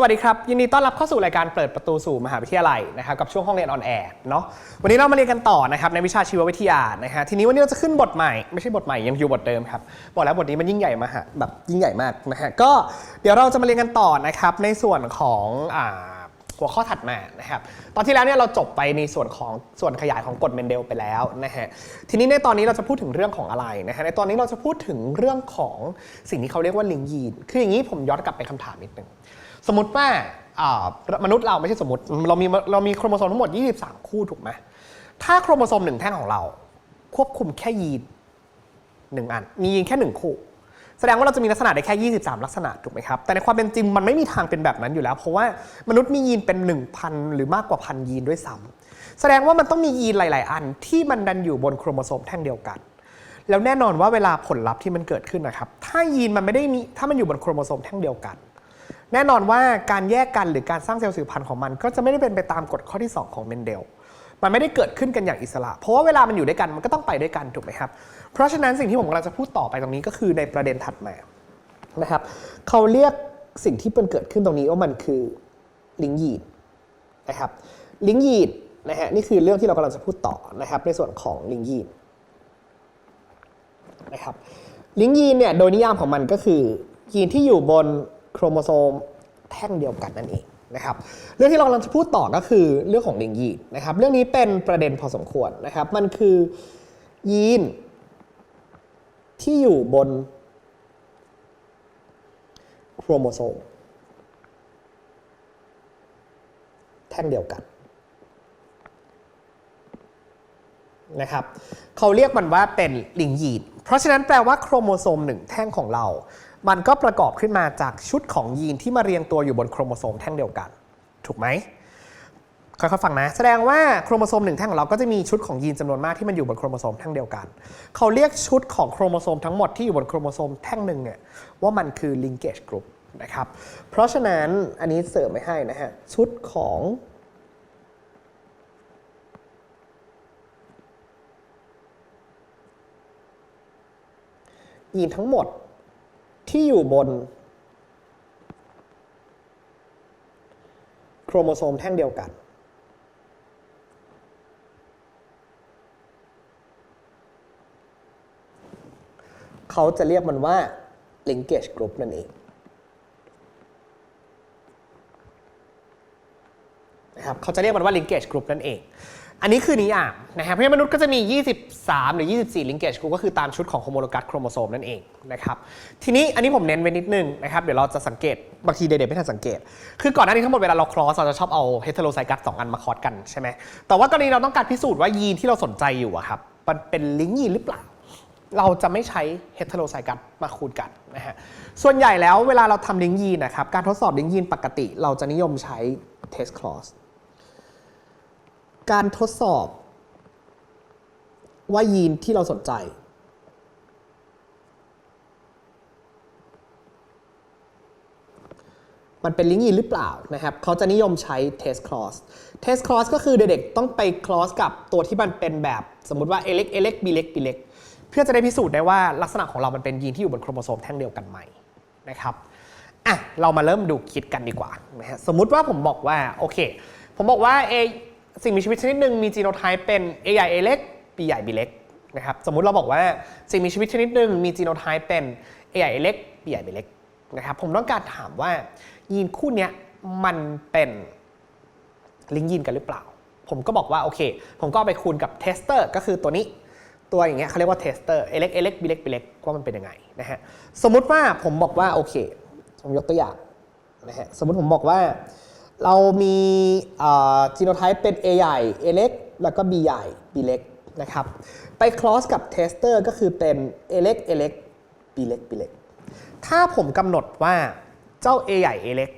สวัสดีครับ ยินดีต้อนรับเข้าสู่รายการเปิดประตูสู่มหาวิทยาลัยนะครับกับช่วงห้องเรียนออนแอร์เนาะวันนี้เรามาเรียนกันต่อนะครับในวิชาชีววิทยานะฮะทีนี้วันนี้เราจะขึ้นบทใหม่ไม่ใช่บทใหม่ยังอยู่บทเดิมครับบอกแล้วบทนี้มันยิ่งใหญ่มากแบบยิ่งใหญ่มากนะฮะก็เดี๋ยวเราจะมาเรียนกันต่อนะครับในส่วนของอ่าหัวข้อถัดมานะครับ ตอนที่แล้วเนี่ยเราจบไปในส่วนของส่วนขยายของกฎเมนเดลไปแล้วนะฮะ ทีนี้ในตอนนี้เราจะพูดถึงเรื่องของอะไรนะฮะ ในตอนนี้เราจะพูดถึงเรื่องของสิ่งที่เขาเรียกว่าลิงยีน คืออย่างนี้ผมย้อนกลับไปคำถามนิดนึง สมมติว่าอ่มนุษย์เราไม่ใช่สมมติเรามีเรามีโครโมโซมทั้งหมด 23 คู่ถูกไหมถ้าโครโมโซมหนึ่งแท่งของเรา ควบคุมแค่ยีนหนึ่งอัน มียีนแค่หนึ่งคู่ แสดงว่าเราจะมีลักษณะได้แค่ 23 ลักษณะถูกไหมครับ แต่ในความเป็นจริงมันไม่มีทางเป็นแบบนั้นอยู่แล้ว เพราะว่ามนุษย์มียีนเป็น 1,000 หรือมากกว่าพันยีนด้วยซ้ำแสดงว่ามันต้องมียีนหลาย ๆ อันที่มันดันอยู่บนโครโมโซมแท่งเดียวกัน แล้วแน่นอนว่าเวลาผลลัพธ์ที่มันเกิดขึ้นนะครับ ถ้ายีนมันไม่ได้มี ถ้ามันอยู่บนโครโมโซมแท่งเดียวกัน แน่นอนว่าการแยกกันหรือการสร้างเซลล์สืบพันธุ์ของมัน ก็จะไม่ได้เป็นไปตามกฎข้อที่ 2 ของเมนเดล มันไม่ได้เกิดขึ้นกันอย่างอิสระ เพราะว่าเวลามันอยู่ด้วยกันมันก็ต้องไปด้วยกันถูกไหมครับ เพราะฉะนั้นสิ่งที่ผมกำลังจะพูดต่อไปตรงนี้ก็คือในประเด็นถัดมานะครับเขาเรียกสิ่งที่เป็นเกิดขึ้นตรงนี้ว่ามันคือลิงยีดนะครับลิงยีดนะฮะนี่คือเรื่องที่เรากำลังจะพูดต่อนะครับในส่วนของลิงยีดนะครับลิงยีนเนี่ยโดยนิยามของมันก็คือยีนที่อยู่บน โครโมโซมแท่งเดียวกันนั่นเองนะครับเรื่องที่เรากำลังจะพูดต่อก็คือเรื่องของลิงยีดนะครับเรื่องนี้เป็นประเด็นพอสมควรนะครับมันคือยีนที่อยู่บนโครโมโซมแท่งเดียวกันนะครับเขาเรียกมันว่าเป็นลิงยีน เพราะฉะนั้นแปลว่าโครโมโซมหนึ่งแท่งของเรา มันก็ประกอบขึ้นมาจากชุดของยีนที่มาเรียงตัวอยู่บนโครโมโซมแท่งเดียวกัน ถูกไหมค่อยๆฟังนะ แสดงว่าโครโมโซมหนึ่งแท่งของเราก็จะมีชุดของยีนจำนวนมากที่มันอยู่บนโครโมโซมแท่งเดียวกัน เขาเรียกชุดของโครโมโซมทั้งหมดที่อยู่บนโครโมโซมแท่งหนึ่งเนี่ยว่ามันคือ linkage group นะครับ เพราะฉะนั้นอันนี้เสริมไม่ให้นะฮะ ชุดของยีนทั้งหมด ที่อยู่บน โครโมโซมแท่งเดียวกัน เขาจะเรียกมันว่า linkage group นั่นเองนะครับเขาจะเรียกมันว่า linkage group นั่นเอง อันนี้คือนิยามนะครับเพราะฉะนั้นมนุษย์ก็จะมี 23 หรือ 24 linkage group ก็คือตามชุดของ homologous chromosome นั่นเองนะครับทีนี้อันนี้ผมเน้นไว้นิดนึงนะครับเดี๋ยวเราจะสังเกต บางทีเด็กๆไม่ทันสังเกต คือก่อนหน้านี้ทั้งหมดเวลาเรา cross เราจะชอบเอา heterozygous สองอันมาคอสกันใช่ไหมแต่ว่ากรณีเราต้องการพิสูจน์ว่ายีนที่เราสนใจอยู่อะครับมันเป็นลิงก์ยีนหรือเปล่าเราจะไม่ใช้ heterozygous มาคูณกันนะฮะ ส่วนใหญ่แล้วเวลาเราทำลิงก์ยีนนะครับ การทดสอบลิงก์ยีนปกติ เราจะนิยมใช้ test clause การทดสอบ ว่ายีนที่เราสนใจ มันเป็นลิงก์ยีนหรือเปล่านะครับ เขาจะนิยมใช้ test clause test clause ก็คือเด็กๆต้องไป clause กับตัวที่มันเป็นแบบสมมุติว่า a เล็ก a เล็ก b เล็ก b เล็กเพื่อจะได้พิสูจน์ได้ว่าลักษณะของเรามันเป็นยีนที่อยู่บนโครโมโซมแท่งเดียวกันไหมนะครับอะเรามาเริ่มดูคิดกันดีกว่านะฮะสมมุติว่าผมบอกว่าโอเค ผมบอกว่า A สิ่งมีชีวิตชนิดหนึ่งมีจีโนไทป์เป็น A ใหญ่ A เล็ก B ใหญ่ B เล็กนะครับสมมุติเราบอกว่าสิ่งมีชีวิตชนิดหนึ่งมีจีโนไทป์เป็น A ใหญ่ A เล็ก B ใหญ่ B เล็กนะครับผมต้องการถามว่ายีนคู่นี้มันเป็นลิงก์ยีนกันหรือเปล่า ผมก็บอกว่าโอเค ผมก็ไปคูณกับเทสเตอร์ก็คือตัวนี้ตัวอย่างเงี้ยเขาเรียกว่าเทสเตอร์ A เล็ก A เล็ก B เล็ก B เล็กว่ามันเป็นยังไงนะฮะสมมุติว่าผมบอกว่าโอเคผมยกตัวอย่างนะฮะสมมุติผมบอกว่า เรามีจีโนไทป์เป็น A ใหญ่ A เล็ก แล้วก็ B ใหญ่ B เล็กนะครับ ไปคลอสกับเทสเตอร์ก็คือเป็น A เล็ก A เล็ก B เล็ก B เล็ก ถ้าผมกำหนดว่าเจ้า A ใหญ่ A เล็ก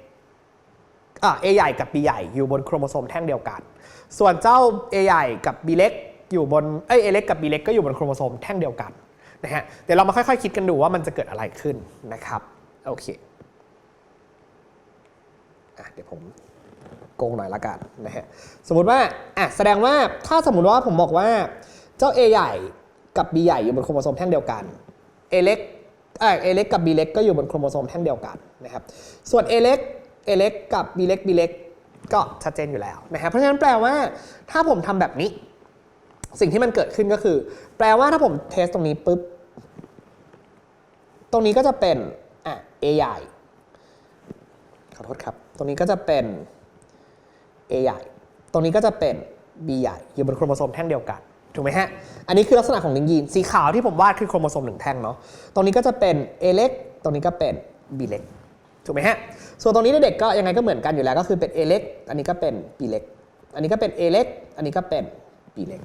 อ่า A ใหญ่กับ B ใหญ่อยู่บนโครโมโซมแท่งเดียวกัน ส่วนเจ้า A ใหญ่กับ B เล็กอยู่บน เอ้ย A เล็กกับ B เล็กก็อยู่บนโครโมโซมแท่งเดียวกันนะฮะ เดี๋ยวเรามาค่อยๆคิดกันดูว่ามันจะเกิดอะไรขึ้นนะครับ โอเค อะ เดี๋ยวผม โกงหน่อยละกันนะฮะสมมติว่าอะแสดงว่าถ้าสมมติว่าผมบอกว่าเจ้า A ใหญ่กับ B ใหญ่อยู่บนโครโมโซมแท่งเดียวกัน A เล็กเออ A เล็กกับ B เล็กก็อยู่บนโครโมโซมแท่งเดียวกันนะครับส่วน A เล็ก A เล็กกับ B เล็ก B เล็กก็ชัดเจนอยู่แล้วนะครับเพราะฉะนั้นแปลว่าถ้าผมทำแบบนี้ สิ่งที่มันเกิดขึ้นก็คือ แปลว่าถ้าผมเทสตรงนี้ปุ๊บตรงนี้ก็จะเป็นอะ A ใหญ่ขอโทษครับ ตรงนี้ก็จะเป็น A ใหญ่ ตรงนี้ก็จะเป็น B ใหญ่อยู่บนโครโมโซมแท่งเดียวกัน ถูกไหมฮะ อันนี้คือลักษณะของลิงก์ยีน สีขาวที่ผมวาดคือโครโมโซมหนึ่งแท่งเนาะ ตรงนี้ก็จะเป็น A เล็ก ตรงนี้ก็เป็น B เล็ก ถูกไหมฮะ ส่วนตรงนี้เด็กก็ยังไงก็เหมือนกันอยู่แล้ว ก็คือเป็น A เล็ก อันนี้ก็เป็น B เล็ก อันนี้ก็เป็น A เล็ก อันนี้ก็เป็น B เล็ก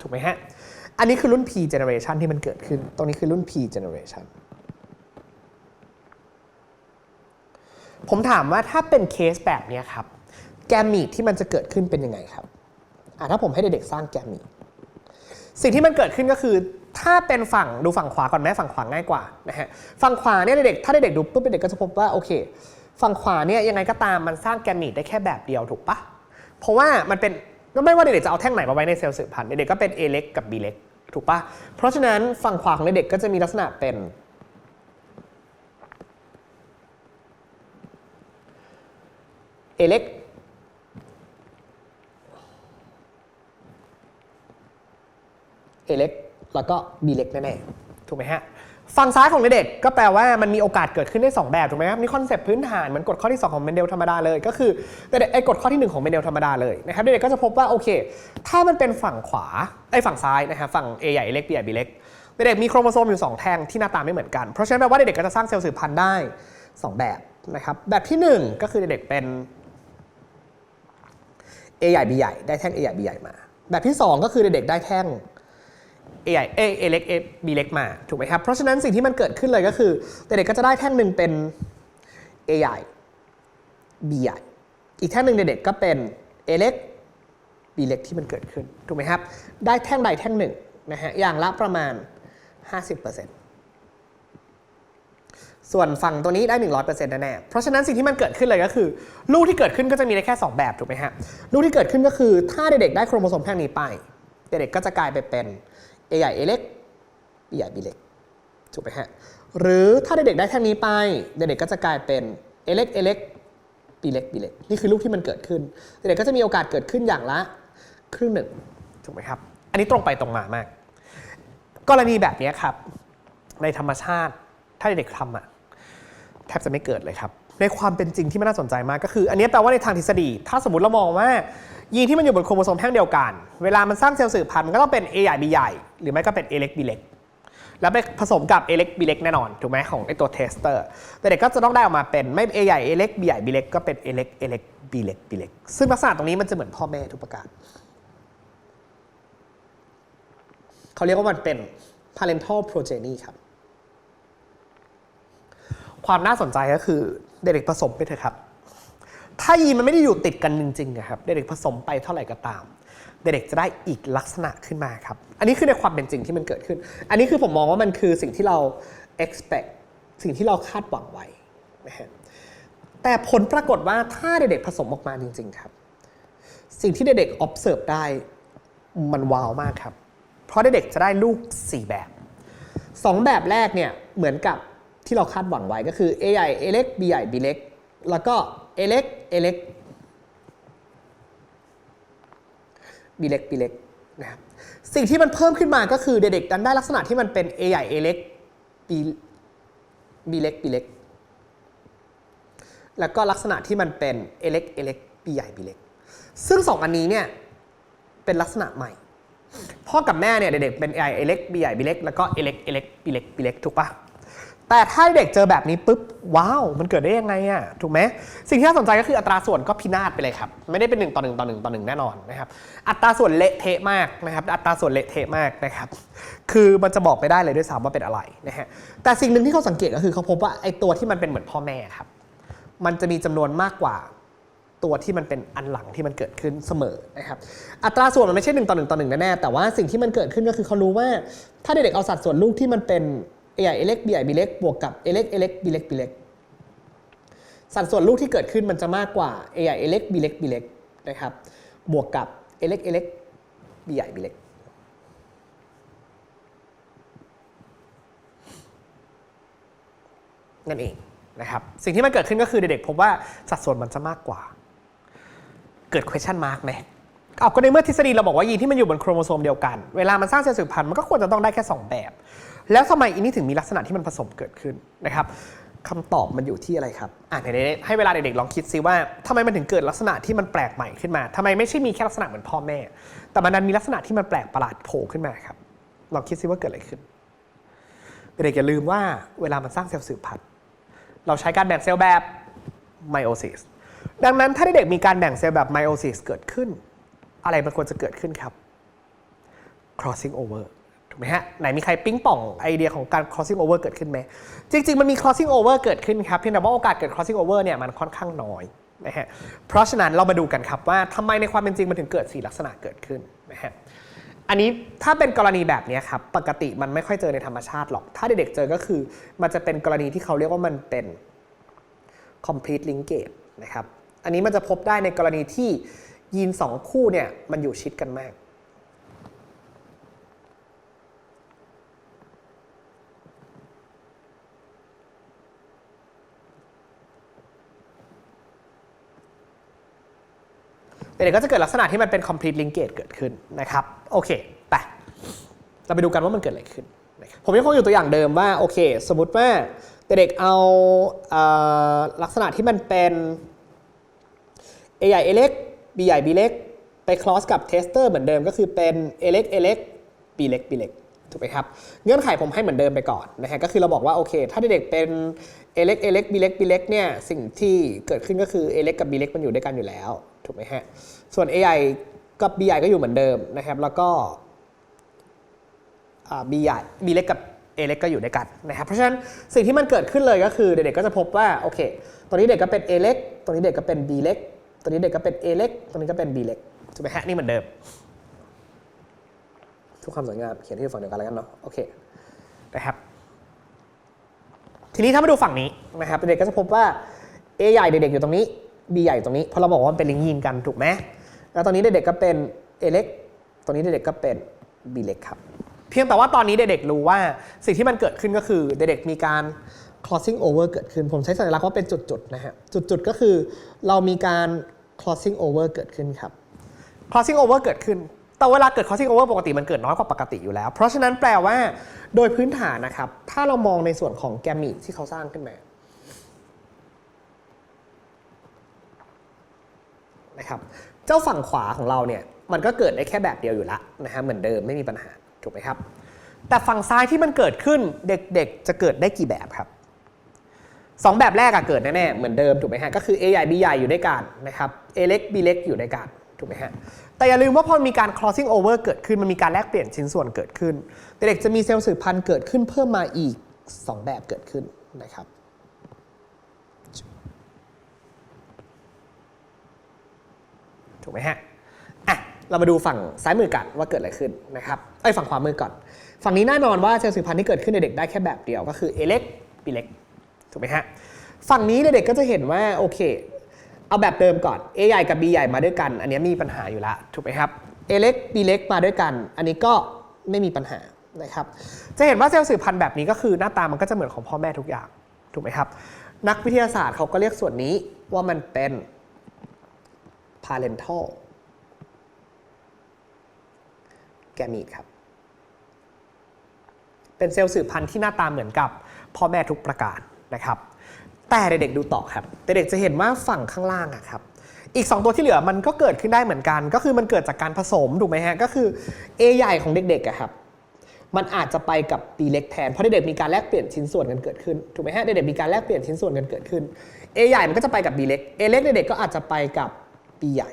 ถูกไหมฮะ อันนี้คือรุ่น P generation ที่มันเกิดขึ้น ตรงนี้คือรุ่น P generation ผมถามว่าถ้าเป็นเคสแบบนี้ครับ แกมมีที่มันจะเกิดขึ้นเป็นยังไงครับอะถ้าผมให้เด็กๆสร้างแกมมีสิ่งที่มันเกิดขึ้นก็คือถ้าเป็นฝั่งดูฝั่งขวาก่อนไหมฝั่งขวาง่ายกว่านะฮะฝั่งขวาเนี่ยเด็กๆถ้าเด็กๆดูปุ๊บเด็กๆก็จะพบว่าโอเค ฝั่งขวาเนี่ยยังไงก็ตามมันสร้างแกมมีได้แค่แบบเดียวถูกปะเพราะว่ามันเป็นก็ไม่ว่าเด็กๆจะเอาแท่งไหนมาไว้ในเซลล์สืบพันธุ์เด็กๆก็เป็น A เล็กกับ B เล็กถูกปะเพราะฉะนั้นฝั่งขวาของเด็กๆก็จะมีลักษณะเป็น A เล็ก A เล็กแล้วก็ B เล็กแน่ๆถูกไหมฮะฝั่งซ้ายของเด็กก็แปลว่ามันมีโอกาสเกิดขึ้นได้ 2 แบบถูกไหมครับนี่คอนเซปต์พื้นฐานเหมือนกฎข้อที่ 2 ของเมนเดลธรรมดาเลย ก็คือแต่ไอ้กฎข้อที่ 1 ของเมนเดลธรรมดาเลยนะครับเด็กๆก็จะพบว่าโอเค ถ้ามันเป็นฝั่งขวาไอ้ฝั่งซ้ายนะครับฝั่ง A ใหญ่เล็ก B ใหญ่ B เล็กเด็กๆมีโครโมโซมอยู่ 2 แท่งที่หน้าตาไม่เหมือนกัน เพราะฉะนั้นแปลว่าเด็กๆก็จะสร้างเซลล์สืบพันธุ์ได้ 2 แบบนะครับแบบที่ 1 ก็คือเด็กๆเป็น A ใหญ่ B ใหญ่ได้แท่ง A ใหญ่ B ใหญ่มา แบบที่ 2 ก็คือเด็กได้แท่ง A ใหญ่ A A เล็ก A B เล็กมาถูกไหมครับ เพราะฉะนั้นสิ่งที่มันเกิดขึ้นเลยก็คือ เด็กๆก็จะได้แท่งหนึ่งเป็น A ใหญ่ B ใหญ่อีกแท่งหนึ่งเด็กๆก็เป็น A เล็ก B เล็กที่มันเกิดขึ้นถูกไหมครับ ได้แท่งใดแท่งหนึ่งนะฮะอย่างละประมาณ 50%ส่วนฝั่งตัวนี้ได้ 100%แน่ๆเพราะฉะนั้นสิ่งที่มันเกิดขึ้นเลยก็คือ ลูกที่เกิดขึ้นก็จะมีได้แค่ 2 แบบถูกไหมฮะลูกที่เกิดขึ้นก็คือถ้าเด็กๆได้โครโมโซมแท่งนี้ไป เด็กๆก็จะกลายไปเป็น A ใหญ่ A เล็ก B ใหญ่ B เล็กถูกไหมฮะหรือถ้าเด็กๆได้แท่งนี้ไป เด็กๆก็จะกลายเป็น A เล็ก A เล็ก B เล็ก B เล็กนี่คือลูกที่มันเกิดขึ้น เด็กๆก็จะมีโอกาสเกิดขึ้นอย่างละครึ่งหนึ่งถูกไหมครับ อันนี้ตรงไปตรงมามาก กรณีแบบนี้ครับ ในธรรมชาติถ้าเด็กๆทำอะแทบจะไม่เกิดเลยครับ ในความเป็นจริงที่มันน่าสนใจมากก็คือ อันนี้แปลว่าในทางทฤษฎี ถ้าสมมติเรามองว่า ยีนที่มันอยู่บนโครโมโซมแท่งเดียวกัน เวลามันสร้างเซลล์สืบพันธุ์มันก็ต้องเป็น A ใหญ่ B ใหญ่ หรือไม่ก็เป็น A เล็ก B เล็ก แล้วไปผสมกับ A เล็ก B เล็กแน่นอน ถูกไหมของไอตัวเทสเตอร์ แต่เด็กก็จะต้องได้ออกมาเป็นไม่ A ใหญ่ A เล็ก B ใหญ่ B เล็กก็เป็น A เล็ก A เล็ก B เล็ก B เล็ก ซึ่งลักษณะตรงนี้มันจะเหมือนพ่อแม่ทุกประการ เขาเรียกว่ามันเป็น parental progeny ครับ ความน่าสนใจก็คือเด็กๆผสมไปเถอะครับ ถ้ายีนมันไม่ได้อยู่ติดกันจริงๆครับเด็กๆผสมไปเท่าไหร่ก็ตาม เด็กๆจะได้อีกลักษณะขึ้นมาครับ อันนี้คือในความเป็นจริงที่มันเกิดขึ้น อันนี้คือผมมองว่ามันคือสิ่งที่เรา expect สิ่งที่เราคาดหวังไว้นะฮะแต่ผลปรากฏว่าถ้าเด็กๆผสมออกมาจริง ๆครับ สิ่งที่เด็กๆ observe ได้มันว้าวมากครับ เพราะเด็กๆจะได้ลูก4แบบ 2 แบบแรกเนี่ยเหมือนกับที่เราคาดหวังไว้ก็คือ A ใหญ่ A เล็ก B ใหญ่ B เล็ก แล้วก็ A เล็ก A เล็ก B เล็ก B เล็กนะครับสิ่งที่มันเพิ่มขึ้นมาก็คือเด็กๆดันได้ลักษณะที่มันเป็น A ใหญ่ A เล็ก B B เล็ก B เล็ก แล้วก็ลักษณะที่มันเป็น A เล็ก A เล็ก B ใหญ่ B เล็ก ซึ่งสองอันนี้เนี่ยเป็นลักษณะใหม่ พ่อกับแม่เนี่ยเด็กๆเป็น A เล็ก B ใหญ่ B เล็ก แล้วก็ A เล็ก A เล็ก B เล็ก B เล็ก ถูกปะ แต่ถ้าเด็กเจอแบบนี้ปุ๊บว้าว มันเกิดได้ยังไงอะถูกไหมสิ่งที่น่าสนใจก็คืออัตราส่วนก็พินาศไปเลยครับ ไม่ได้เป็น1ต่อ1ต่อ1ต่อ1แน่นอนนะครับอัตราส่วนเละเทะมากนะครับอัตราส่วนเละเทะมากนะครับคือมันจะบอกไม่ได้เลยด้วยซ้ำว่าเป็นอะไรนะฮะแต่สิ่งหนึ่งที่เขาสังเกตก็คือเขาพบว่าไอ้ตัวที่มันเป็นเหมือนพ่อแม่ครับมันจะมีจำนวนมากกว่าตัวที่มันเป็นอันหลังที่มันเกิดขึ้นเสมอนะครับอัตราส่วนมันไม่ใช่หนึ่งต่อหนึ่งต่อหนึ่งแน่แต่ว่าสิ่งที่มันเกิดขึ้นก็คือเขารู้ว่า ถ้าเด็กๆเอาสัดส่วนลูกที่มันเป็น A ใหญ่ A เล็ก B ใหญ่ B เล็กบวกกับ A เล็ก A เล็ก B เล็ก B เล็กสัดส่วนลูกที่เกิดขึ้นมันจะมากกว่า A ใหญ่ A เล็ก B เล็ก B เล็กนะครับบวกกับ A เล็ก A เล็ก B ใหญ่ B เล็กนั่นเองนะครับสิ่งที่มันเกิดขึ้นก็คือเด็กๆพบว่าสัดส่วนมันจะมากกว่า เกิด question mark ไหม เอาก็ในเมื่อทฤษฎีเราบอกว่ายีนที่มันอยู่บนโครโมโซมเดียวกัน เวลามันสร้างเซลล์สืบพันธุ์มันก็ควรจะต้องได้แค่ 2 แบบ แล้วทำไมอันนี้ถึงมีลักษณะที่มันผสมเกิดขึ้นนะครับคำตอบมันอยู่ที่อะไรครับ อะเดี๋ยวๆให้เวลาเด็กๆลองคิดซิว่าทำไมมันถึงเกิดลักษณะที่มันแปลกใหม่ขึ้นมาทำไมไม่ใช่มีแค่ลักษณะเหมือนพ่อแม่ แต่มันดันมีลักษณะที่มันแปลกประหลาดโผล่ขึ้นมาครับ ลองคิดซิว่าเกิดอะไรขึ้น เด็กๆอย่าลืมว่าเวลามันสร้างเซลล์สืบพันธุ์เราใช้การแบ่งเซลล์แบบไมโอซิส ดังนั้นถ้าเด็กๆมีการแบ่งเซลล์แบบไมโอซิสเกิดขึ้น อะไรมันควรจะเกิดขึ้นครับ crossing over ถูกไหมฮะ ไหนมีใครปิ๊งป่องไอเดียของการ crossing over เกิดขึ้นไหม จริง ๆ มันมี crossing over เกิดขึ้นครับ เพียงแต่ว่าโอกาสเกิด crossing over เนี่ยมันค่อนข้างน้อยนะฮะ เพราะฉะนั้นเรามาดูกันครับว่าทำไมในความเป็นจริงมันถึงเกิดสี่ลักษณะเกิดขึ้นนะฮะ อันนี้ถ้าเป็นกรณีแบบนี้ครับ ปกติมันไม่ค่อยเจอในธรรมชาติหรอก ถ้าเด็กๆเจอก็คือ มันจะเป็นกรณีที่เขาเรียกว่ามันเป็น complete linkage นะครับ อันนี้มันจะพบได้ในกรณีที่ ยีน2คู่เนี่ยมันอยู่ชิดกันมาก เด็กๆก็จะเกิดลักษณะที่มันเป็น complete linkage เกิดขึ้นนะครับ โอเค ไป เราไปดูกันว่ามันเกิดอะไรขึ้น ผมยังคงอยู่ตัวอย่างเดิมว่า โอเค สมมติว่าเด็กๆเอาเอ่อลักษณะที่มันเป็น A ใหญ่ A เล็ก B ใหญ่ B เล็ก ไปคลอสกับเทสเตอร์เหมือนเดิมก็คือเป็น A เล็ก A เล็ก B เล็ก B เล็กถูกไหมครับเงื่อนไขผมให้เหมือนเดิมไปก่อนนะฮะก็คือเราบอกว่าโอเค ถ้าเด็กๆเป็น A เล็ก A เล็ก B เล็ก B เล็กเนี่ยสิ่งที่เกิดขึ้นก็คือ A เล็กกับ B เล็กมันอยู่ด้วยกันอยู่แล้วถูกไหมฮะส่วน A ใหญ่กับ B ใหญ่ก็อยู่เหมือนเดิมนะครับแล้วก็อ่า B ใหญ่ B เล็กกับ A เล็กก็อยู่ด้วยกันนะครับเพราะฉะนั้นสิ่งที่มันเกิดขึ้นเลยก็คือเด็กๆก็จะพบว่าโอเคตัวนี้เด็กก็เป็น A เล็กตัวนี้เด็กก็เป็น B เล็ก ตัวนี้เด็กก็เป็น A เล็ก ตัวนี้ก็เป็น B เล็กถูกไหมฮะนี่เหมือนเดิม ทุกความสวยงามเขียนที่ฝั่งเดียวกันแล้วกันเนาะโอเคนะครับทีนี้ถ้ามาดูฝั่งนี้นะครับเด็กก็จะพบว่า A ใหญ่เด็กๆอยู่ตรงนี้ B ใหญ่อยู่ตรงนี้เพราะเราบอกว่ามันเป็นลิงก์ยีนกันถูกไหมแล้วตอนนี้เด็กๆก็เป็น A เล็กตัวนี้เด็กๆก็เป็น B เล็กครับ เพียงแต่ว่าตอนนี้เด็กๆรู้ว่าสิ่งที่มันเกิดขึ้นก็คือเด็กๆมีการ crossing over เกิดขึ้น ผมใช้สัญลักษณ์ว่าเป็นจุดๆนะฮะจุดๆก็คือเรามีการ crossing over เกิดขึ้นครับ crossing over เกิดขึ้น แต่เวลาเกิด crossing over ปกติมันเกิดน้อยกว่าปกติอยู่แล้ว เพราะฉะนั้นแปลว่าโดยพื้นฐานนะครับ ถ้าเรามองในส่วนของแกมีที่เขาสร้างขึ้นมานะครับ เจ้าฝั่งขวาของเราเนี่ยมันก็เกิดได้แค่แบบเดียวอยู่ละนะฮะเหมือนเดิมไม่มีปัญหาถูกไหมครับ แต่ฝั่งซ้ายที่มันเกิดขึ้นเด็กๆ จะเกิดได้กี่แบบครับ สองแบบแรกอะเกิดแน่ๆเหมือนเดิมถูกไหมฮะก็คือ A ใหญ่ B ใหญ่อยู่ด้วยกันนะครับ A เล็ก B เล็กอยู่ด้วยกันถูกไหมฮะแต่อย่าลืมว่าพอมีการ crossing over เกิดขึ้นมันมีการแลกเปลี่ยนชิ้นส่วนเกิดขึ้น เด็กจะมีเซลล์สืบพันธุ์เกิดขึ้นเพิ่มมาอีก 2 แบบเกิดขึ้นนะครับถูกไหมฮะอะเรามาดูฝั่งซ้ายมือกันว่าเกิดอะไรขึ้นนะครับไอ้ฝั่งขวามือก่อน ฝั่งนี้แน่นอนว่าเซลล์สืบพันธุ์ที่เกิดขึ้นในเด็กได้แค่แบบเดียวก็คือ A เล็ก B เล็ก ถูกไหมฮะ ฝั่งนี้เด็กๆก็จะเห็นว่าโอเค เอาแบบเดิมก่อน A ใหญ่กับ B ใหญ่มาด้วยกัน อันนี้มีปัญหาอยู่ล้วถูกไหมครับ A เล็ก B เล็กมาด้วยกัน อันนี้ก็ไม่มีปัญหานะครับ จะเห็นว่าเซลล์สืบพันธุ์แบบนี้ก็คือหน้าตามันก็จะเหมือนของพ่อแม่ทุกอย่างถูกไหมครับ นักวิทยาศาสตร์เขาก็เรียกส่วนนี้ว่ามันเป็น parental แกมีดครับ เป็นเซลล์สืบพันธุ์ที่หน้าตาเหมือนกับพ่อแม่ทุกประการ นะครับ แต่เด็กๆดูต่อครับเด็กๆจะเห็นว่าฝั่งข้างล่างอะครับอีก 2 ตัวที่เหลือมันก็เกิดขึ้นได้เหมือนกัน ก็คือมันเกิดจากการผสมถูกไหมฮะก็คือ A ใหญ่ของเด็กๆอะครับมันอาจจะไปกับ B เล็กแทนเพราะเด็กๆมีการแลกเปลี่ยนชิ้นส่วนกันเกิดขึ้นถูกไหมฮะเด็กๆมีการแลกเปลี่ยนชิ้นส่วนกันเกิดขึ้น A ใหญ่มันก็จะไปกับ B เล็ก A เล็กเด็กๆก็อาจจะไปกับ B ใหญ่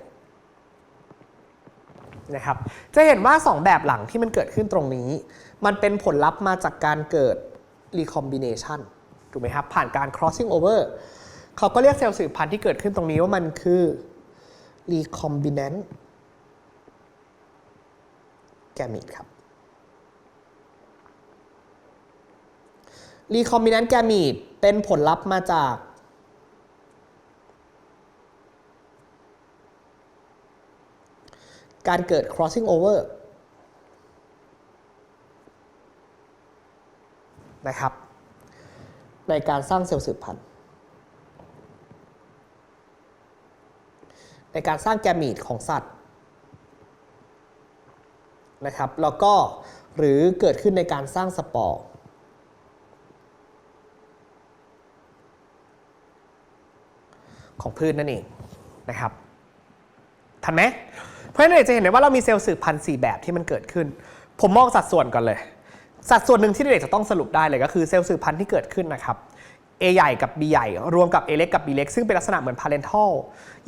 นะครับจะเห็นว่า 2 แบบหลังที่มันเกิดขึ้นตรงนี้ มันเป็นผลลัพธ์มาจากการเกิด recombination ถูกไหมครับ ผ่านการ crossing over เขาก็เรียกเซลล์สืบพันธุ์ที่เกิดขึ้นตรงนี้ว่ามันคือ recombinant gamete ครับ recombinant gamete เป็นผลลัพธ์มาจาก การเกิด crossing over นะครับ ในการสร้างเซลล์สืบพันธุ์ ในการสร้างแกมีตของสัตว์นะครับ แล้วก็หรือเกิดขึ้นในการสร้างสปอร์ของพืชนนั่นเองนะครับทันไหมเพราะฉะนั้นจะเห็นได้ว่าเรามีเซลล์สืบพันธุ์4แบบที่มันเกิดขึ้น ผมมองสัดส่วนก่อนเลย สัดส่วนหนึ่งที่เด็กจะต้องสรุปได้เลยก็คือเซลล์สืบพันธุ์ที่เกิดขึ้นนะครับ A ใหญ่กับ B ใหญ่ รวมกับ A เล็กกับ B เล็กซึ่งเป็นลักษณะเหมือน parental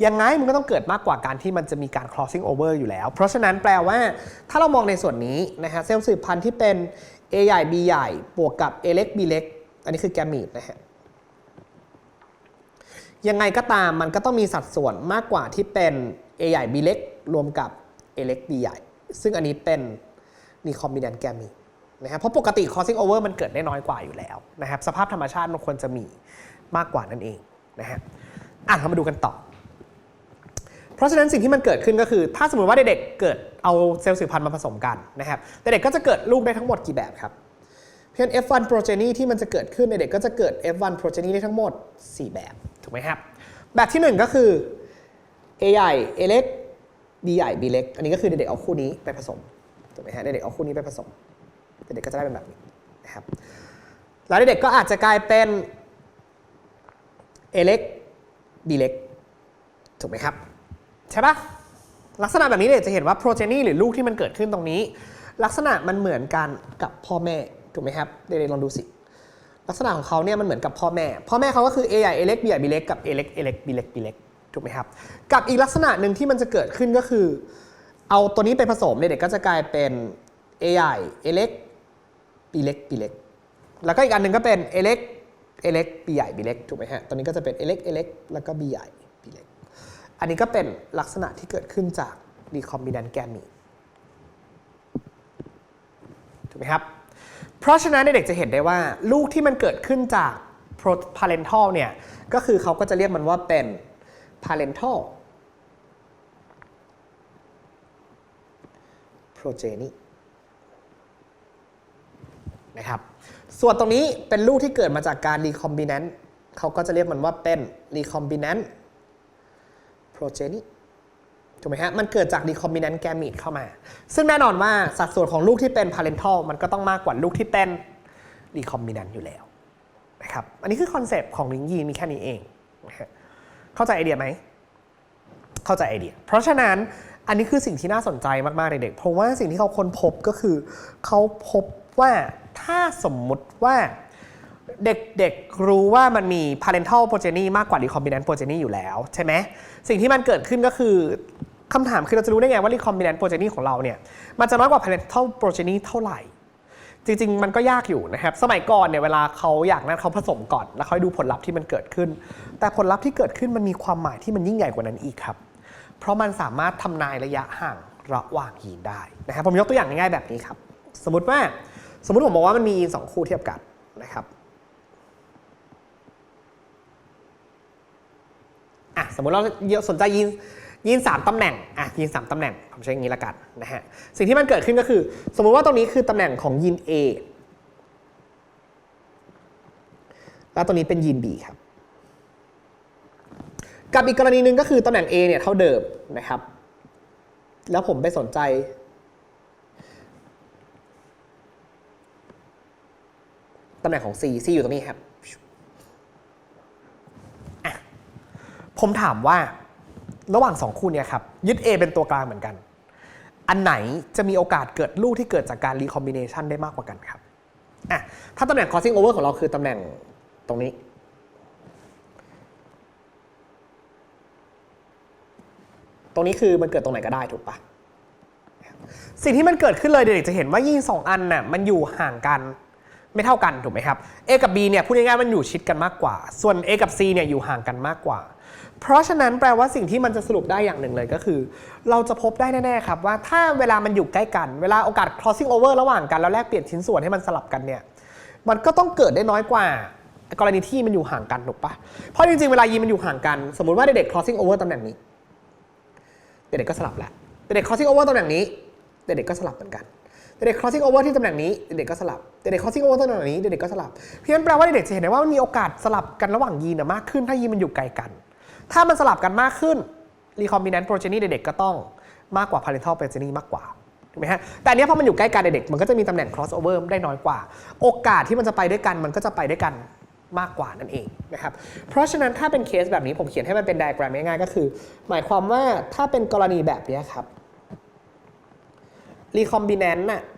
ยังไงมันก็ต้องเกิดมากกว่าการที่มันจะมีการ crossing over อยู่แล้ว เพราะฉะนั้นแปลว่า ถ้าเรามองในส่วนนี้นะฮะเซลล์สืบพันธุ์ที่เป็น A ใหญ่ B ใหญ่ บวกกับ A เล็ก B เล็ก อันนี้คือแกมีตนะฮะยังไงก็ตามมันก็ต้องมีสัดส่วนมากกว่าที่เป็น A ใหญ่ B เล็กรวมกับ A เล็ก B ใหญ่ ซึ่งอันนี้เป็น recombinant gamete นะครับเพราะปกติ crossing over มันเกิดได้น้อยกว่าอยู่แล้วนะครับสภาพธรรมชาติมันควรจะมีมากกว่านั่นเองนะฮะอะเรามาดูกันต่อ เพราะฉะนั้นสิ่งที่มันเกิดขึ้นก็คือ ถ้าสมมติว่าเด็กๆเกิดเอาเซลล์สืบพันธุ์มาผสมกันนะครับเด็กๆก็จะเกิดลูกได้ทั้งหมดกี่แบบครับเพียง F1 progeny ที่มันจะเกิดขึ้นในเด็กก็จะเกิด F1 progeny ได้ทั้งหมด 4 แบบถูกไหมครับ แบบที่ 1 ก็คือ A ใหญ่ A เล็ก B ใหญ่ B เล็ก อันนี้ก็คือเด็กๆเอาคู่นี้ไปผสมถูกไหมฮะเด็กๆเอาคู่นี้ไปผสม เด็กๆก็จะได้เป็นแบบนี้นะครับแล้วเด็กๆก็อาจจะกลายเป็น A เล็ก B เล็กถูกไหมครับ ใช่ปะลักษณะแบบนี้เนี่ยจะเห็นว่าโปรเจนีหรือลูกที่มันเกิดขึ้นตรงนี้ ลักษณะมันเหมือนกันกับพ่อแม่ถูกไหมครับเด็กๆลองดูสิลักษณะของเขาเนี่ยมันเหมือนกับพ่อแม่ พ่อแม่เขาก็คือ A ใหญ่ A เล็ก B ใหญ่ B เล็กกับ A เล็ก A เล็ก B เล็ก B เล็กถูกไหมครับ กับอีกลักษณะหนึ่งที่มันจะเกิดขึ้นก็คือ เอาตัวนี้ไปผสมเด็กก็จะกลายเป็น A ใหญ่ A เล็ก B เล็ก B เล็ก แล้วก็อีกอันหนึ่งก็เป็น A เล็ก A เล็ก B ใหญ่ B เล็กถูกไหมฮะตัวนี้ก็จะเป็น A เล็ก A เล็กแล้วก็ B ใหญ่ B เล็ก อันนี้ก็เป็นลักษณะที่เกิดขึ้นจาก recombinant gamete ถูกไหมครับ เพราะฉะนั้นเด็กจะเห็นได้ว่าลูกที่มันเกิดขึ้นจาก pro- parental เนี่ยก็คือเขาก็จะเรียกมันว่าเป็น parental progeny นะครับ ส่วนตรงนี้เป็นลูกที่เกิดมาจากการ recombinant เขาก็จะเรียกมันว่าเป็น recombinant progeny ถูกไหมฮะ มันเกิดจาก recombinant gamete เข้ามา ซึ่งแน่นอนว่าสัดส่วนของลูกที่เป็น parental มันก็ต้องมากกว่าลูกที่เป็น recombinant อยู่แล้วนะครับ อันนี้คือคอนเซปต์ของลิงยีมีแค่นี้เอง เข้าใจไอเดียไหม เข้าใจไอเดีย เพราะฉะนั้นอันนี้คือสิ่งที่น่าสนใจมากๆเด็กๆเพราะว่าสิ่งที่เขาค้นพบก็คือ เขาพบว่า ถ้าสมมุติว่าเด็กๆรู้ว่ามันมี parental progeny มากกว่า recombinant progeny อยู่แล้วใช่ไหมสิ่งที่มันเกิดขึ้นก็คือคำถามคือเราจะรู้ได้ไงว่า recombinant progeny ของเราเนี่ยมันจะน้อยกว่า parental progeny เท่าไหร่ จริง ๆ มันก็ยากอยู่นะครับ สมัยก่อนเนี่ยเวลาเขาอยากนั้นเขาผสมก่อนแล้วค่อยดูผลลัพธ์ที่มันเกิดขึ้น แต่ผลลัพธ์ที่เกิดขึ้นมันมีความหมายที่มันยิ่งใหญ่กว่านั้นอีกครับ เพราะมันสามารถทำนายระยะห่างระหว่างยีนได้นะครับผมยกตัวอย่างง่ายๆแบบนี้ครับ สมมติว่า สมมติผมบอกว่ามันมียีนสองคู่เทียบกันนะครับอะสมมติเราสนใจยีนยีนสามตำแหน่งอะยีนสามตำแหน่งผมใช้อย่างนี้ละกันนะฮะสิ่งที่มันเกิดขึ้นก็คือ สมมุติว่าตรงนี้คือตำแหน่งของยีน A แล้วตัวนี้เป็นยีน B ครับ กับอีกกรณีหนึ่งก็คือตำแหน่ง A เนี่ยเท่าเดิมนะครับ แล้วผมไปสนใจ ตำแหน่งของ C C อยู่ตรงนี้ครับ ผมถามว่าระหว่างสองคู่เนี้ครับ ยึด A เป็นตัวกลางเหมือนกัน อันไหนจะมีโอกาสเกิดลูกที่เกิดจากการ recombination ได้มากกว่ากันครับอะถ้าตำแหน่ง crossing over ของเราคือตำแหน่งตรงนี้ ตรงนี้คือมันเกิดตรงไหนก็ได้ถูกปะสิ่งที่มันเกิดขึ้นเลยเด็กๆจะเห็นว่ายิ่งสองอันน่ะมันอยู่ห่างกัน ไม่เท่ากันถูกไหมครับ A กับ B เนี่ยพูดง่ายๆมันอยู่ชิดกันมากกว่า ส่วน A กับ C เนี่ยอยู่ห่างกันมากกว่า เพราะฉะนั้นแปลว่าสิ่งที่มันจะสรุปได้อย่างหนึ่งเลยก็คือ เราจะพบได้แน่ๆครับว่าถ้าเวลามันอยู่ใกล้กันเวลาโอกาส crossing over ระหว่างกันแล้วแลกเปลี่ยนชิ้นส่วนให้มันสลับกันเนี่ยมันก็ต้องเกิดได้น้อยกว่ากรณีที่มันอยู่ห่างกันถูกปะเพราะจริงๆ เวลายีมันอยู่ห่างกัน สมมติว่าเด็กๆ crossing over ตำแหน่งนี้ เด็กๆก็สลับแหละเด็กๆ crossing over ตำแหน่งนี้ เด็กๆก็สลับเหมือนกัน เด็ก crossing over ที่ตำแหน่งนี้เด็กก็สลับเด็ก crossing over ตำแหน่งนี้เด็กก็สลับเพี้ยนแปลว่าเด็กจะเห็นได้ว่ามันมีโอกาสสลับกันระหว่างยีนนะมากขึ้นถ้ายีนมันอยู่ไกลกัน ถ้ามันสลับกันมากขึ้น recombinant progeny เด็กๆก็ต้องมากกว่า parental progeny มากกว่าถูกไหมฮะแต่อันเนี้ยพอมันอยู่ใกล้กันเด็กมันก็จะมีตำแหน่ง crossover ได้น้อยกว่า โอกาสที่มันจะไปด้วยกันมันก็จะไปด้วยกันมากกว่านั่นเองนะครับ เพราะฉะนั้นถ้าเป็นเคสแบบนี้ผมเขียนให้มันเป็นไดอะแกรมง่ายๆก็คือ หมายความว่าถ้าเป็นกรณีแบบนี้ครับ recombinant น่ะอ่า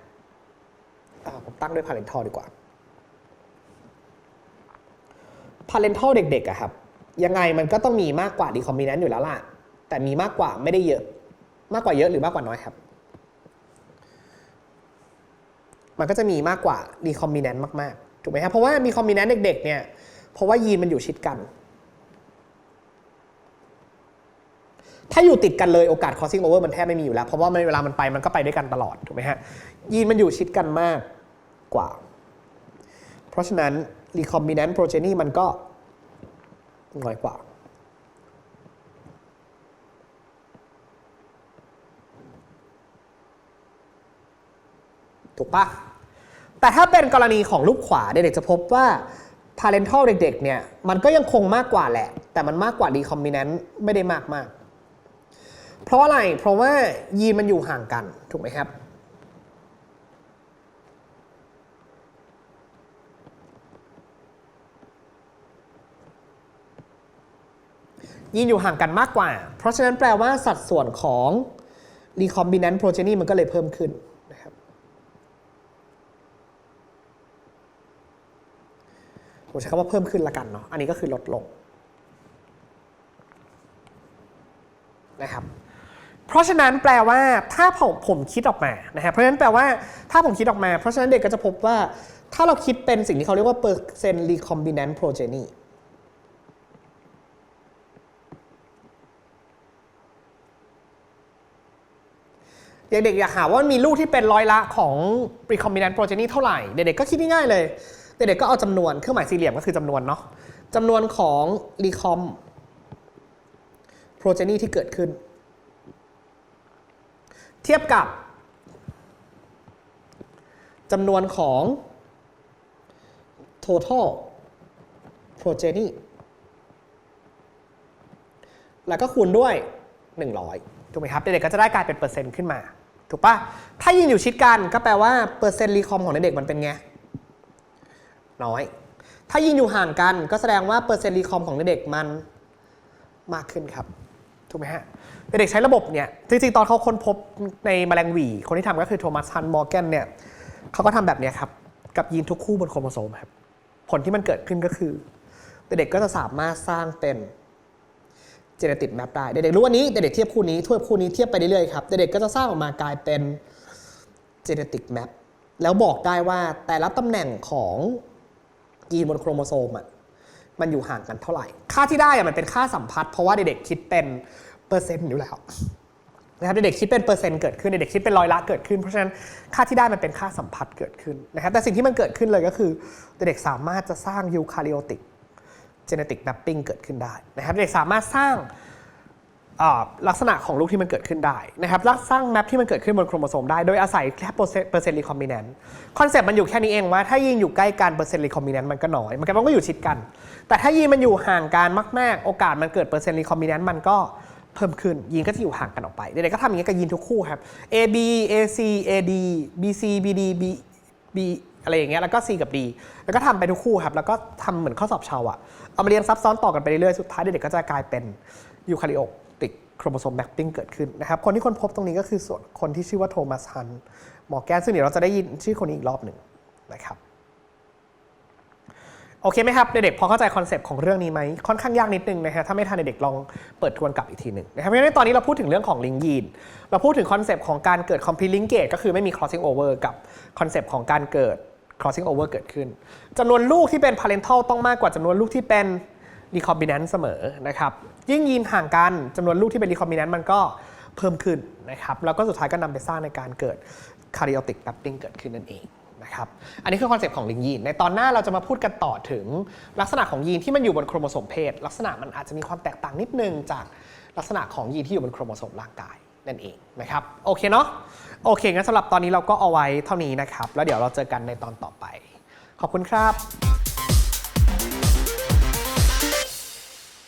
ผมตั้งด้วย parental ดีกว่า parental เด็กๆอะครับยังไงมันก็ต้องมีมากกว่า recombinant อยู่แล้วล่ะ แต่มีมากกว่าไม่ได้เยอะ มากกว่าเยอะหรือมากกว่าน้อยครับ มันก็จะมีมากกว่า recombinant มากๆถูกไหมครับเพราะว่า recombinant เด็กๆเนี่ยเพราะว่ายีนมันอยู่ชิดกัน ถ้าอยู่ติดกันเลยโอกาส crossing over มันแทบไม่มีอยู่แล้ว เพราะว่ามันเวลามันไปมันก็ไปด้วยกันตลอดถูกไหมฮะยีนมันอยู่ชิดกันมาก กว่า เพราะฉะนั้น recombinant progeny มันก็น้อยกว่าถูกปะแต่ถ้าเป็นกรณีของรูปขวาเด็กๆจะพบว่า parental เด็กๆเนี่ยมันก็ยังคงมากกว่าแหละ แต่มันมากกว่า recombinant ไม่ได้มากมาก เพราะอะไร เพราะว่ายีนมันอยู่ห่างกัน ถูกไหมครับ ยีนอยู่ห่างกันมากกว่า เพราะฉะนั้นแปลว่าสัดส่วนของ recombinant progeny มันก็เลยเพิ่มขึ้นนะครับผมใช้คำว่าเพิ่มขึ้นละกันเนาะ อันนี้ก็คือลดลงนะครับ เพราะฉะนั้นแปลว่าถ้าผมผมคิดออกมานะครับเพราะฉะนั้นแปลว่าถ้าผมคิดออกมา เพราะฉะนั้นเด็กก็จะพบว่าถ้าเราคิดเป็นสิ่งที่เขาเรียกว่าเปอร์เซ็นต์ recombinant progeny เด็กๆอยากหาว่ามีลูกที่เป็นร้อยละของ recombinant progeny เท่าไหร่ เด็กๆก็คิดง่ายๆเลย เด็กๆก็เอาจำนวนเครื่องหมายสี่เหลี่ยมก็คือจำนวนเนาะจำนวนของ recom progeny ที่เกิดขึ้น เทียบกับจำนวนของ total progeny แล้วก็คูณด้วย 100 ถูกไหมครับ เด็กๆก็จะได้กลายเป็นเปอร์เซ็นต์ขึ้นมา ถูกปะถ้ายินอยู่ชิดกันก็แปลว่าเปอร์เซ็นต์รีคอมของเด็กมันเป็นไง น้อย ถ้ายินอยู่ห่างกันก็แสดงว่าเปอร์เซ็นต์รีคอมของเด็กมันมากขึ้นครับ ถูกไหมฮะ เด็กใช้ระบบเนี่ย จริงๆ ตอนเขาค้นพบในแมลงหวี คนที่ทำก็คือโทมัสฮันมอร์แกนเนี่ย เขาก็ทำแบบเนี้ยครับ กับยีนทุกคู่บนโครโมโซมครับ ผลที่มันเกิดขึ้นก็คือ เด็กก็จะสามารถสร้างเป็น เจเนติกแมปได้ เด็กๆรู้วันนี้เด็กๆเทียบคู่นี้เทียบคู่นี้เทียบไปเรื่อยๆครับ เด็กๆก็จะสร้างออกมากลายเป็นเจเนติกแมปแล้วบอกได้ว่าแต่ละตำแหน่งของยีนบนโครโมโซมอะมันอยู่ห่างกันเท่าไหร่ ค่าที่ได้อะมันเป็นค่าสัมพัทธ์เพราะว่าเด็กๆคิดเป็นเปอร์เซ็นต์อยู่แล้วนะครับเด็กๆคิดเป็นเปอร์เซ็นต์เกิดขึ้นเด็กๆคิดเป็นร้อยละเกิดขึ้น เพราะฉะนั้นค่าที่ได้มันเป็นค่าสัมพัทธ์เกิดขึ้นนะครับแต่สิ่งที่มันเกิดขึ้นเลยก็คือเด็กๆสามารถจะสร้างยูคาริโอติก genetic mapping เกิดขึ้นได้นะครับเด็กสามารถสร้างลักษณะของลูกที่มันเกิดขึ้นได้นะครับสร้างแมปที่มันเกิดขึ้นบนโครโมโซมได้โดยอาศัยแค่เปอร์เซ็นต์รีคอมบิแนนต์คอนเซ็ปต์มันอยู่แค่นี้เองว่าถ้ายีนอยู่ใกล้กันเปอร์เซ็นต์รีคอมบิแนนต์มันก็น้อย มันก็มันก็อยู่ชิดกัน แต่ถ้ายีนมันอยู่ห่างกันมาก ๆ โอกาสมันเกิดเปอร์เซ็นต์รีคอมบิแนนต์มันก็เพิ่มขึ้นยีนก็จะอยู่ห่างกันออกไปเด็กๆก็ทำอย่างนี้กับยีนทุกคู่ครับ A B A C A D B C B D B B อะไรอย่างเงี้ยแล้วก็ C กับ D แล้วก็ทำไปทุกคู่ครับแล้วก็ทำเหมือนข้อสอบชาวอะ เอามาเรียงซับซ้อนต่อกันไปเรื่อยๆ สุดท้ายเด็กๆก็จะกลายเป็นยูคาริโอติกโครโมโซมแมปปิ้งเกิดขึ้นนะครับ คนที่ค้นพบตรงนี้ก็คือส่วนคนที่ชื่อว่าโทมัสฮันหมอแกนซึ่งเดี๋ยวเราจะได้ยินชื่อคนนี้อีกรอบหนึ่งนะครับโอเคไหมครับ เด็กๆพอเข้าใจคอนเซปต์ของเรื่องนี้ไหมค่อนข้างยากนิดนึงนะฮะถ้าไม่ทันเด็กๆลองเปิดทวนกลับอีกทีหนึ่งนะครับเพราะฉะนั้นตอนนี้เราพูดถึงเรื่องของลิงยีนเราพูดถึงคอนเซปต์ของการเกิด complete linkage ก็คือไม่มี crossing over กับคอนเซปต์ของการเกิด crossing over เกิดขึ้นจำนวนลูกที่เป็น parental ต้องมากกว่าจำนวนลูกที่เป็น recombinant เสมอนะครับ ยิ่งยีนห่างกันจำนวนลูกที่เป็น recombinant มันก็เพิ่มขึ้นนะครับ แล้วก็สุดท้ายก็นำไปสร้างในการเกิด karyotic mapping เกิดขึ้นนั่นเองนะครับ อันนี้คือคอนเซปต์ของลิงยีน ในตอนหน้าเราจะมาพูดกันต่อถึงลักษณะของยีนที่มันอยู่บนโครโมโซมเพศ ลักษณะมันอาจจะมีความแตกต่างนิดนึงจากลักษณะของยีนที่อยู่บนโครโมโซมร่างกายนั่นเองนะครับ โอเคเนาะ โอเคงั้นสำหรับตอนนี้เราก็เอาไว้เท่านี้นะครับ แล้วเดี๋ยวเราเจอกันในตอนต่อไป ขอบคุณครับ